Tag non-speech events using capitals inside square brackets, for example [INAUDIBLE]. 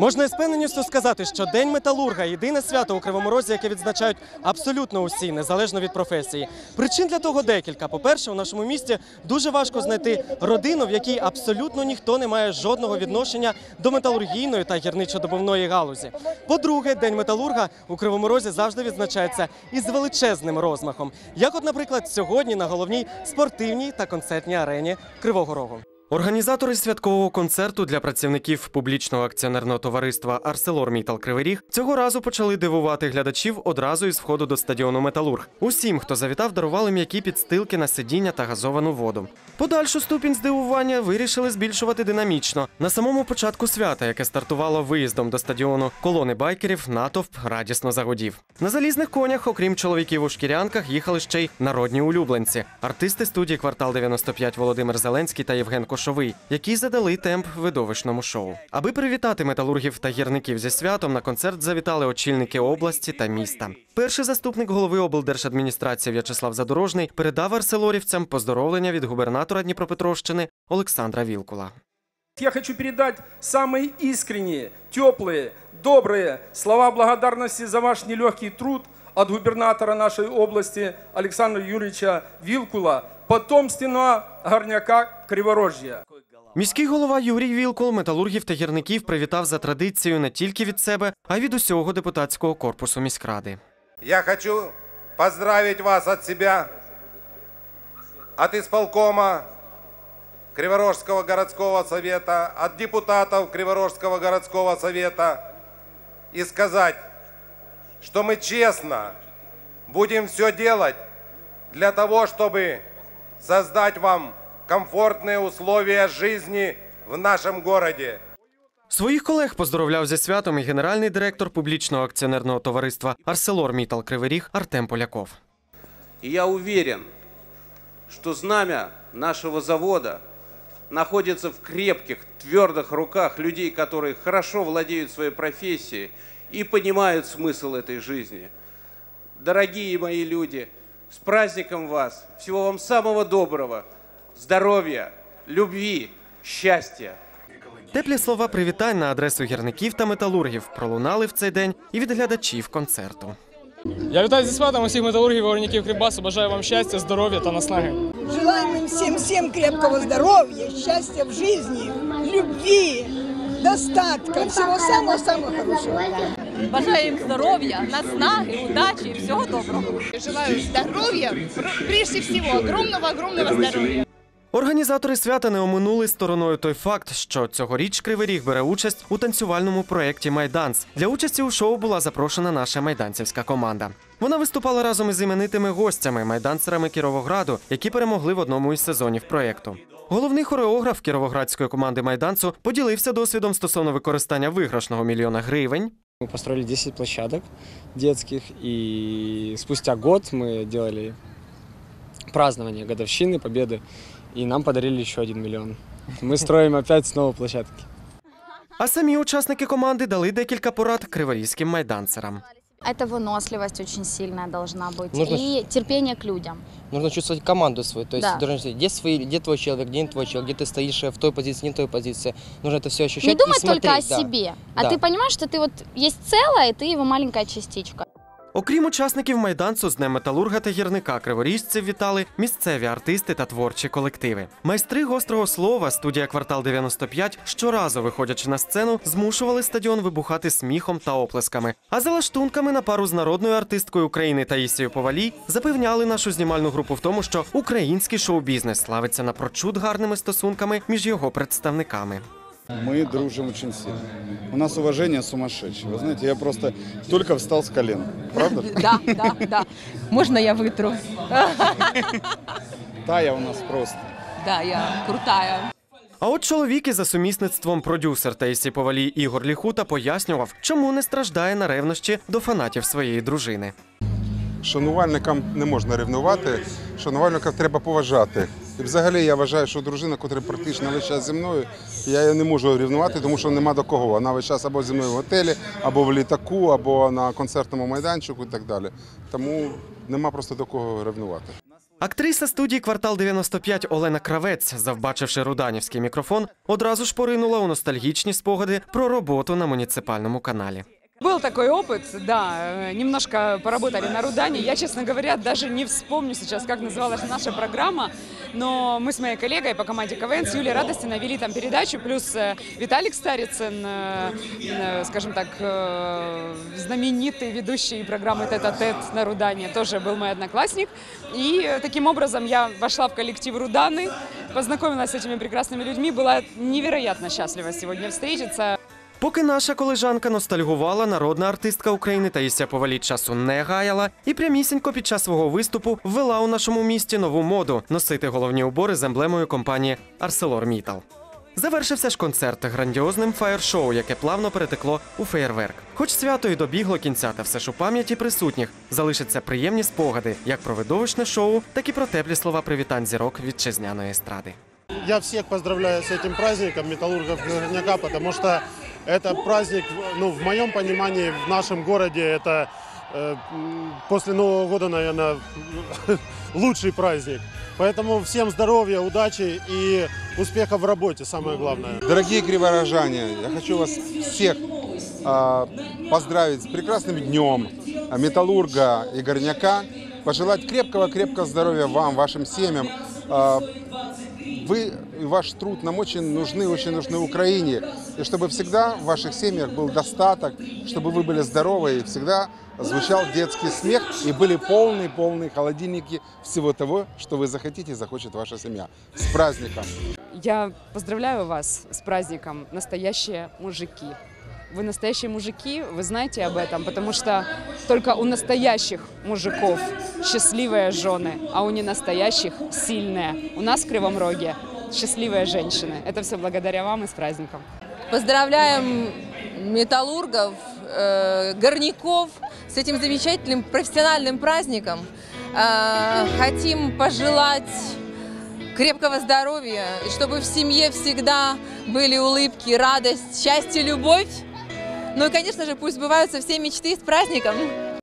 Можна із певненістю сказати, що День металурга єдине свято у Кривому Розі, яке відзначають абсолютно усі, незалежно від професії. Причин для того декілька. По-перше, у нашому місті дуже важко знайти родину, в якій абсолютно ніхто не має жодного відношення до металургійної та гірничодобувної галузі. По-друге, День металурга у Кривому Розі завжди відзначається із величезним розмахом, як, от, наприклад, сьогодні на головній спортивній та концертній арені Кривого Рогу. Організатори святкового концерту для працівників публічного акціонерного товариства Арселор Мітал Кривий Ріг цього разу почали дивувати глядачів одразу із входу до стадіону Металург. Усім, хто завітав, дарували м'які підстилки на сидіння та газовану воду. Подальшу ступінь здивування вирішили збільшувати динамічно. На самому початку свята, яке стартувало виїздом до стадіону колони байкерів, натовп радісно загодів. На залізних конях, окрім чоловіків у шкірянках, їхали ще й народні улюбленці. Артисти студії Квартал 95 Володимир Зеленський та Євген Кошовий, які задали темп видовищному шоу. Аби привітати металургів та гірників зі святом, на концерт завітали очільники області та міста. Перший заступник голови облдержадміністрації В'ячеслав Задорожний передав арселорівцям поздоровлення від губернатора Дніпропетровщини Олександра Вілкула. Я хочу передать самые искренние, теплые, добрые слова благодарности за ваш нелегкий труд от губернатора нашей области Александра Юрьевича Вилкула, потомственного горняка Криворожья. Міський голова Юрій Вілкул металургів та гірників привітав за традицією не тільки від себе, а й від усього депутатського корпусу міськради. Я хочу поздравить вас от себя, от исполкома Криворожского городского совета, от депутатов Криворожского городского совета и сказать, что мы честно будем все делать для того, чтобы создать вам комфортные условия жизни в нашем городе. Своїх колег поздоровляв зі святом і генеральний директор публічного акціонерного товариства Арселор Мітал Кривий Ріг Артем Поляков. И я уверен, что знамя нашего завода находится в крепких, твердых руках людей, которые хорошо владеют своей профессией и понимают смысл этой жизни. Дорогие мои люди, с праздником вас! Всего вам самого доброго! Здоровья, любви, счастья! Теплі слова привітань на адресу гірників та металургів пролунали в цей день і від глядачів концерту. Я вітаю зі святом усіх металургів, горняків Кривбасу. Бажаю вам щастя, здоров'я та наснаги. Желаем им всем-всем крепкого здоровья, счастья в жизни, любви, достатка, всего самого-самого хорошего. Бажаю їм здоров'я, наснаги, удачі і всього доброго. Желаю здоровья, пр- прежде всего огромного-огромного здоровья. Організатори свята не оминули стороною той факт, що цьогоріч Кривий Ріг бере участь у танцювальному проєкті Майданс. Для участі у шоу була запрошена наша майданцівська команда. Вона виступала разом із іменитими гостями, майданцерами Кіровограду, які перемогли в одному із сезонів проєкту. Головний хореограф кіровоградської команди майданцу поділився досвідом стосовно використання виграшного мільйона гривень. Мы построили 10 площадок детских, и спустя год мы делали празднование годовщины, победы, и нам подарили еще один миллион. Мы строим опять снова площадки. А самі учасники команди дали декілька порад криворізьким майданцерам. Это выносливость очень сильная должна быть. Нужно И терпение к людям. Нужно чувствовать команду свою. То есть Да. должен знать, где, свои, где твой человек, где не твой человек, где ты стоишь э, в той позиции, не в той позиции. Нужно это все ощущать Не и думать смотреть. только о да. себе, а Да. ты понимаешь, что ты вот есть целое, и ты его маленькая частичка. Окрім учасників майданцу з Днем металурга та гірника криворіжців вітали місцеві артисти та творчі колективи. Майстри гострого слова, студія квартал 95 щоразу, виходячи на сцену, змушували стадіон вибухати сміхом та оплесками. А за лаштунками на пару з народною артисткою України Таїсією Повалій запевняли нашу знімальну групу в тому, що український шоу-бізнес славиться напрочуд гарними стосунками між його представниками. Мы дружим очень сильно. У нас уважение сумасшедшее. Вы знаете, я просто только встал с колен. Правда? [LAUGHS] Да, да, да. Можна я витру? [LAUGHS] Тая у нас просто. Да, я крутая. А от чоловік із за сумісництвом продюсер Таїсі Повалій Ігор Ліхута пояснював, чому не страждає на ревнощі до фанатів своєї дружини. Шанувальникам не можна ревнувати, шанувальників треба поважати. І взагалі я вважаю, що дружина, котра практично час зі мною, я її не можу рівнувати, тому що нема до кого. Вона весь час або зі мною в готелі, або в літаку, або на концертному майданчику і так далі. Тому нема просто до кого ревнувати. Актриса студії Квартал 95 Олена Кравець, завбачивши руданівський мікрофон, одразу ж поринула у ностальгічні спогади про роботу на муніципальному каналі. Был такой опыт, да, э, немножко поработали на Рудане. Я, честно говоря, даже не вспомню сейчас, как называлась наша программа, но мы с моей коллегой по команде КВН с Юлией Радостиной вели там передачу, плюс э, Виталик Старицын, э, скажем так, знаменитый ведущий программы «Тет-а-тет» на Рудане, тоже был мой одноклассник. И таким образом я вошла в коллектив Руданы, познакомилась с этими прекрасными людьми, была невероятно счастлива сегодня встретиться. Поки наша колежанка ностальгувала, народна артистка України Таїся Повалій часу не гаяла і прямісінько під час свого виступу ввела у нашому місті нову моду носити головні убори з емблемою компанії ArcelorMittal. Завершився ж концерт грандіозним фаєр-шоу, яке плавно перетекло у феєрверк. Хоч свято і добігло кінця, та все ж у пам'яті присутніх залишаться приємні спогади як про видовищне шоу, так і про теплі слова привітань зірок вітчизняної естради. Я всех поздравляю с этим праздником металлургов Горняка, потому что это праздник, ну, в моем понимании, в нашем городе это э, после Нового года, наверное, [LAUGHS] лучший праздник. Поэтому всем здоровья, удачи и успехов в работе, самое главное. Дорогие криворожане, я хочу вас всех а, поздравить с прекрасным днем металлурга и горняка, пожелать крепкого-крепкого здоровья вам, вашим семьям. А, Вы и ваш труд нам очень нужны, очень нужны Украине. И чтобы всегда в ваших семьях был достаток, чтобы вы были здоровы и всегда звучал детский смех и были полные-полные холодильники всего того, что вы захотите и захочет ваша семья. С праздником! Я поздравляю вас с праздником «Настоящие мужики». Вы настоящие мужики, вы знаете об этом, потому что только у настоящих мужиков счастливые жены, а у ненастоящих сильные. У нас в Кривом Роге счастливые женщины. Это все благодаря вам и с праздником. Поздравляем металлургов, э, горняков с этим замечательным профессиональным праздником. Э, хотим пожелать крепкого здоровья, и чтобы в семье всегда были улыбки, радость, счастье, любовь. Ну и, конечно же, пусть сбываются все мечты с праздником.